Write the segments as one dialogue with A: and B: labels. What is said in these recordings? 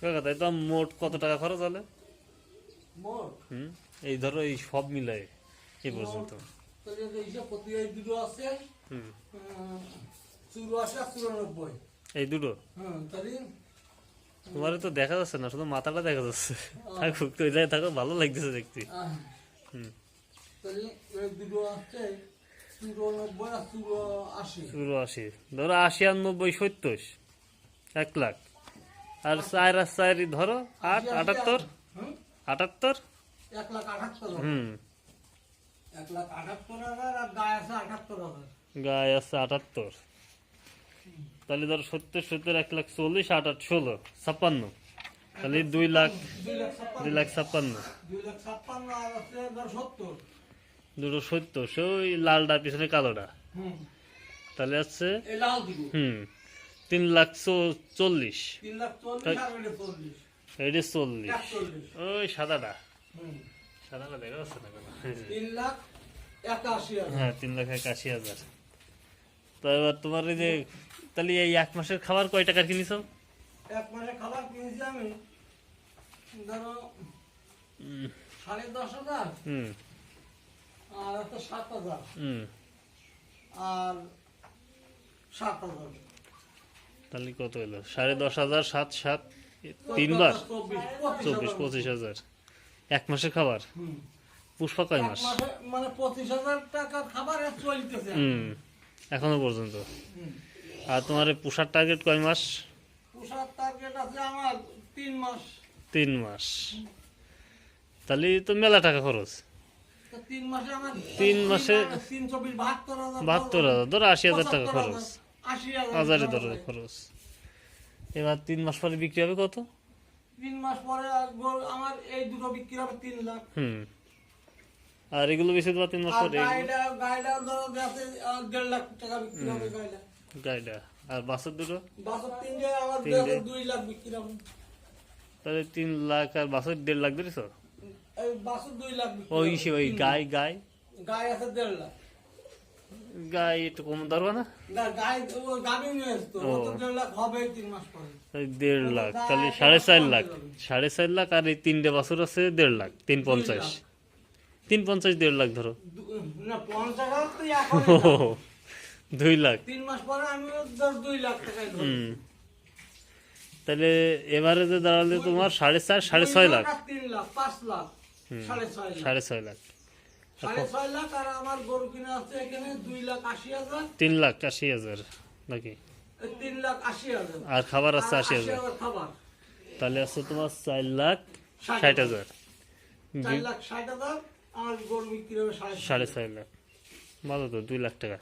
A: কাকা তাই তো মোট কত টাকা খরচ হলে? হুম? এই ধরো এই সব পর্যন্ত।
B: এই এই দুটো আছে চুরানব্বই।
A: এই দুটো? তোমার তো দেখা যাচ্ছে না শুধু মাথাটা দেখা যাচ্ছে। থাকুক তো এটাই থাকো ভালো লাগতেছে দেখতে। হুম। চুরো আশি। ধরো আশি আর নব্বই সত্তর। এক লাখ। আর চার আর চার ধরো আট আটাত্তর। আটাত্তর?
B: এক লাখ আটাত্তর।
A: হুম।
B: এক লাখ আটাত্তর হাজার আর গায়ে আছে আটাত্তর হাজার
A: গায়ে আছে আটাত্তর। তাহলে ধরো সত্তর সত্তর এক লাখ চল্লিশ আট আট ষোলো ছাপ্পান্ন। তাহলে দুই লাখ
B: দুই লাখ ছাপ্পান্ন। আছে
A: দুটো সত্তর সে ওই লালটা পিছনে কালোটা তাহলে
B: লাল
A: হুম। তিন লাখ চল্লিশ।
B: এটা চল্লিশ
A: ওই সাদাটা। সাদাটা দেখা যাচ্ছে না হ্যাঁ তিন লাখ একাশি হাজার। তো এবার তোমার এই যে তাহলে এই এক মাসের খাবার কয় টাকার কিনেছো?
B: এক মাসে খাবার কিনেছি আমি ধরো সাড়ে দশ হাজার
A: হুম।
B: আর একটা সাত হাজার।
A: হুম।
B: আর সাত হাজার।
A: তাহলে কত হলো সাড়ে দশ হাজার সাত সাত তিনবার?
B: চব্বিশ
A: পঁচিশ হাজার। এক মাসের খাবার। পুষ্পা কয় মাস?
B: মানে পঁচিশ হাজার টাকার খাবার
A: হুম এখনও পর্যন্ত। আর তোমার পুষার টার্গেট কয় মাস?
B: পোষার টার্গেট আছে আমার তিন মাস।
A: তিন মাস। তাহলে তো মেলা টাকা খরচ।
B: তিন মাসে
A: তিন মাসে-
B: বাহাত্তর হাজার
A: ধরো আশি হাজার টাকা খরচ।
B: হাজার,
A: ধরো
B: খরচ।
A: এবার তিন মাস পরে বিক্রি হবে কত?
B: তিন মাস পরে আমার এই দুটো বিক্রি হবে তিন লাখ।
A: হুম। আর এগুলো বেশি দেওয়া তিন মাস পরে?
B: দেড় লাখ টাকা বিক্রি হবে গাড়িটা
A: আর বাসের দুটো?
B: বাসের তিনটে দুই লাখ বিক্রি হবে।
A: তাহলে তিন লাখ আর বাসের দেড় লাখ ধরেছ?
B: বাসের দুই লাখ
A: ওই সে ওই
B: তিন
A: গাই। গাই
B: আছে দেড় লাখ।
A: গাই একটু কম ধরবা না।
B: দেড় লাখ
A: তাহলে সাড়ে চার লাখ সাড়ে চার লাখ আর এই তিনটে বছর আছে দেড় লাখ তিন পঞ্চাশ। তিন পঞ্চাশ দেড় লাখ ধরো। দুই লাখ।
B: তিন মাস পরে আমি দুই লাখ টাকায়
A: হুম। তাহলে এভারেজে দাঁড়ালে তোমার সাড়ে চার সাড়ে ছয়
B: লাখ। সাড়ে ছয় লাখ।
A: লাখ
B: সাড়ে ছয় লাখ আর আমার গরু কিনে আছে এখানে লাখ হাজার।
A: তিন লাখ আশি হাজার নাকি?
B: তিন লাখ আশি হাজার।
A: আর খাবার আছে আশি হাজার?
B: খাবার।
A: তাহলে আছে তোমার চার লাখ
B: ষাট
A: হাজার।
B: লাখ ষাট হাজার আমার গরু বিক্রি হবে সাড়ে ছয়
A: লাখ। ভালো তো দুই লাখ টাকা।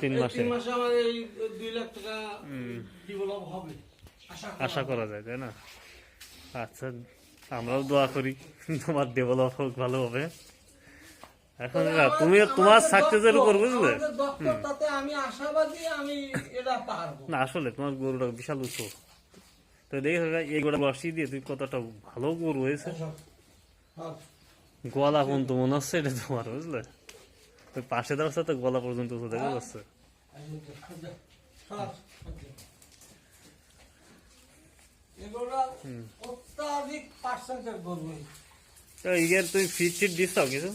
A: তিন মাসে।
B: মাসে আমার এই দুই লাখ টাকা ডেভেলপ হবে। আশা করা
A: যায়। তাই না? আচ্ছা আমরাও দোয়া করি। তোমার ডেভেলপ হোক ভালোভাবে। এখন তুমি তোমার সাকসেসের উপর বুঝলে?
B: আমি আশাবাদী আমি এটা পারব।
A: না আসলে তোমার গরুটা বিশাল উঁচু। তো দেখে এই গোটা বসিয়ে দিয়ে তুমি কতটা ভালো গরু হয়েছে।
B: হ্যাঁ।
A: গলা পর্যন্ত মনে হচ্ছে এটা তোমার বুঝলে? ওই পাশে দাঁড়াচ্ছে তো গলা পর্যন্ত উঁচু দেখা যাচ্ছে।
B: অত্যাধিক পার্সেন্টের গরু এই।
A: তো তুমি ফিট টিট দিচ্ছ কিছু?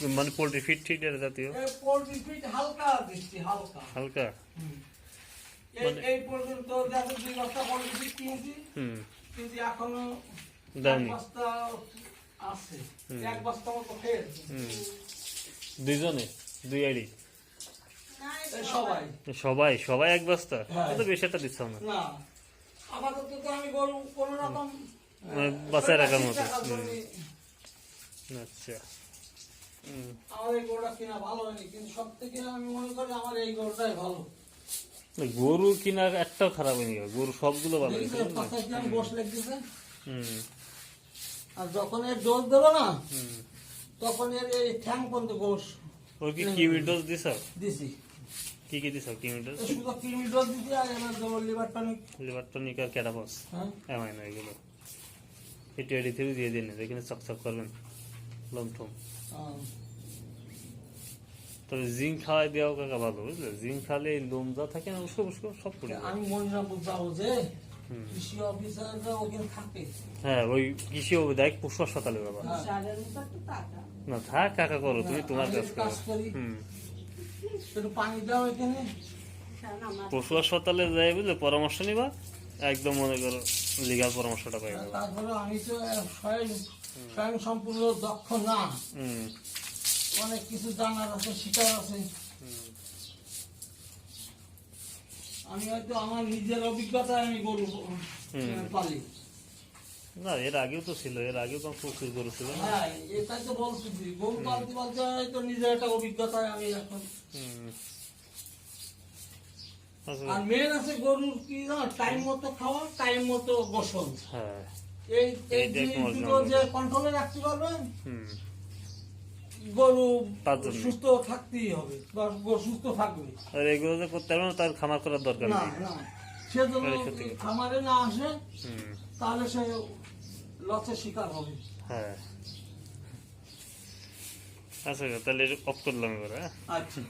A: মানে পোল্ট্রি ফিট টিট এর জাতীয়?
B: এই পোল্ট্রি ফিট হালকা দিচ্ছি হালকা।
A: হালকা?
B: এই
A: মানে-
B: এই পর্যন্ত দেখো দুই বস্তা পোল্ট্রি ফিট কিনছি।
A: হুম।
B: কিন্তু এখনও এক
A: দাওনি
B: বস্তা আছে। এক বস্তা মতো খেয়েছে
A: দুইজনে? দুই আড়ি
B: সবাই।
A: সবাই। সবাই এক বস্তা?
B: হ্যাঁ।
A: তো বেশি একটা দিচ্ছ না?
B: না। আপাতত তো আমি গরু কোনো রকম
A: মানে বাঁচায় রাখার মতো। আচ্ছা।
B: আমার এই গরুটা কিনা ভালো হয়নি কিন্তু সব থেকে আমি মনে করি আমার এই গরুটাই ভালো।
A: গরু কিনার একটাও খারাপ হয়নি গরু সবগুলো ভালো হয়েছে
B: দেখিস,
A: বুঝলে?
B: পাশে কি আমি বস লেগেছে
A: হুম।
B: আর যখন এর ডোজ দেবো না
A: হুম।
B: তখন এর এই ঠ্যাং পর্যন্ত গোস
A: ওর কি কিউই ডোজ দিছ?
B: দিছি।
A: কি কি দিছ কিউই ডোজ
B: শুধু ক্রিমি ডোজ দিছি আর আমার দেবো লিভার টনিক
A: লিভার টনিক আর ক্যাটাপস
B: হ্যাঁ।
A: এমআই না এগুলো। এটি এডি থ্রি দিয়ে দিন যেখানে চকচক করবেন। লমঠম
B: আহ,
A: তবে জিঙ্ক খাওয়াই দেওয়া কাকা ভালো বুঝলে? জিঙ্ক খালে এই লোম যা থাকে না উস্কো উস্কো সব পড়ে
B: আমি মনিরামপুর যাব যে কৃষি অফিসাররা ওখানে থাকে।
A: হ্যাঁ ওই কৃষি দেখ পশু হাসপাতালে বাবা না থাক কাকা করো তুমি তোমার কাজ করো। হুম।
B: পানি দাও এখানে।
A: পশু হাসপাতালে যাই বুঝলে পরামর্শ নিবা। একদম মনে করো লিগাল পরামর্শটা পাই
B: তারপরে আমি তো স্বয়ং সম্পূর্ণ দক্ষ না অনেক কিছু জানার আছে শিকার আছে। আমি হয়তো আমার নিজের অভিজ্ঞতায় আমি গরু পালি।
A: না এর আগেও তো ছিল এর আগেও তো প্রচুর গরু ছিল
B: হ্যাঁ এটাই তো বলতেছি গরু পালতে পালতে হয়তো নিজের একটা অভিজ্ঞতায় আমি এখন আর মেন আছে গরুর কি না টাইম মতো খাওয়া টাইম মতো গোসল।
A: হ্যাঁ।
B: এই এই
A: এইটা
B: জিনিস
A: একটু
B: দুটো যে কন্ট্রোলে রাখতে পারবেন গরু সুস্থ থাকতেই হবে বা সুস্থ থাকবে।
A: আর এগুলো যে করতে পারবে তার খামার করার দরকার নেই।
B: না। খামারে আসে
A: হুম।
B: তাহলে সে লসের শিকার হবে।
A: হ্যাঁ। আচ্ছা তাহলে অফ করলাম এবার হ্যাঁ?
B: আচ্ছা।